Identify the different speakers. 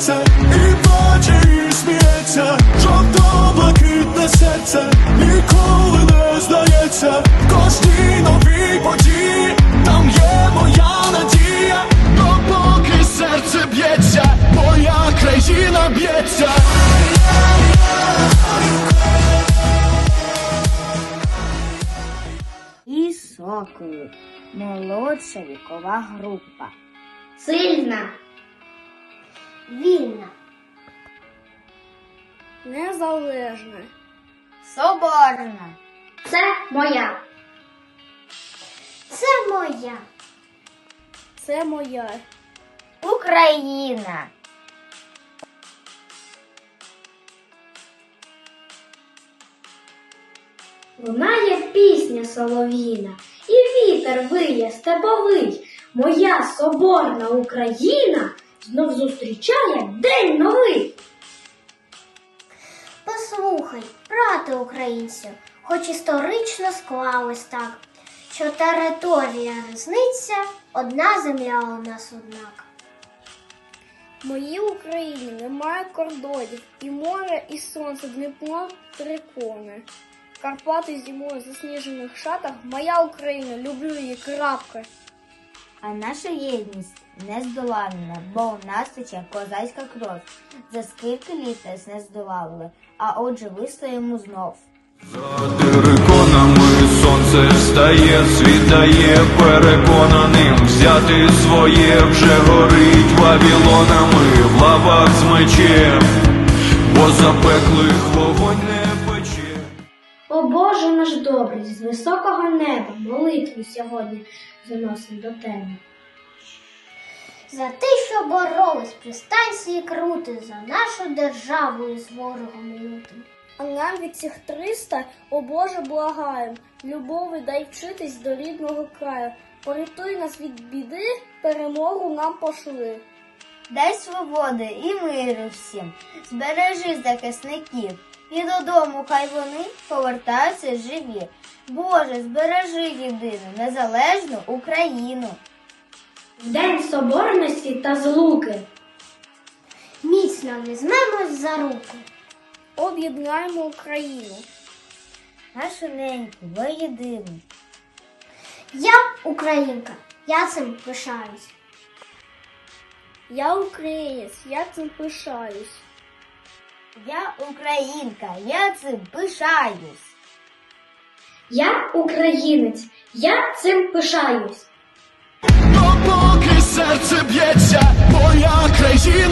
Speaker 1: серце, і плаче, і сміється, жовто-блакитне серце, ніколи не здається, в кожній новій події, там є моя надія, допоки серце б'ється, моя країна б'ється.
Speaker 2: і сокою. Молодша вікова група.
Speaker 3: Сильна. Вільна.
Speaker 2: Незалежна.
Speaker 3: Соборна. Це моя. Це моя.
Speaker 2: Це моя.
Speaker 3: Україна.
Speaker 4: Лунає пісня солов'їна, і вітер виє степовий. Моя соборна Україна знов зустрічає день новий.
Speaker 3: Послухай, брате українцю, хоч історично склалось так, що територія різниця, одна земля у нас однак.
Speaker 2: В моїй Україні немає кордонів, і море, і сонце, Дніпро, перекони. Карпати зимою засніжених шатах, моя Україна, люблю її, крапка.
Speaker 5: А наша єдність нездоланна, бо у нас тече козацька кров. За скільки літ нас не здолали, а отже вистоїмо знов.
Speaker 1: За териконами сонце встає, світає переконаним взяти своє вже горить вавілонами в лавах з мечем, бо запеклих вогонь не
Speaker 4: Боже наш добрий, з високого неба молитву сьогодні заносим до тебе.
Speaker 3: За те, що боролись при станції крути, за нашу державу із ворогом лютим.
Speaker 2: А нам від цих 300, о Боже, благаєм, любові дай вчитись до рідного краю. Порятуй нас від біди, перемогу нам пошли.
Speaker 5: Дай свободи і миру всім, збережи захисників, і додому хай вони повертаються живі. Боже, збережи єдину, незалежну Україну.
Speaker 4: В день соборності та злуки.
Speaker 3: Міцно візьмемось за руку.
Speaker 2: Об'єднаємо Україну.
Speaker 5: Нашу неньку, воєдину.
Speaker 3: Я українка, я цим пишаюсь.
Speaker 2: Я українець, я цим пишаюсь.
Speaker 5: Я українка, я цим пишаюсь.
Speaker 4: Я українець, я цим пишаюсь.
Speaker 1: Допоки серце б'ється, моя країна.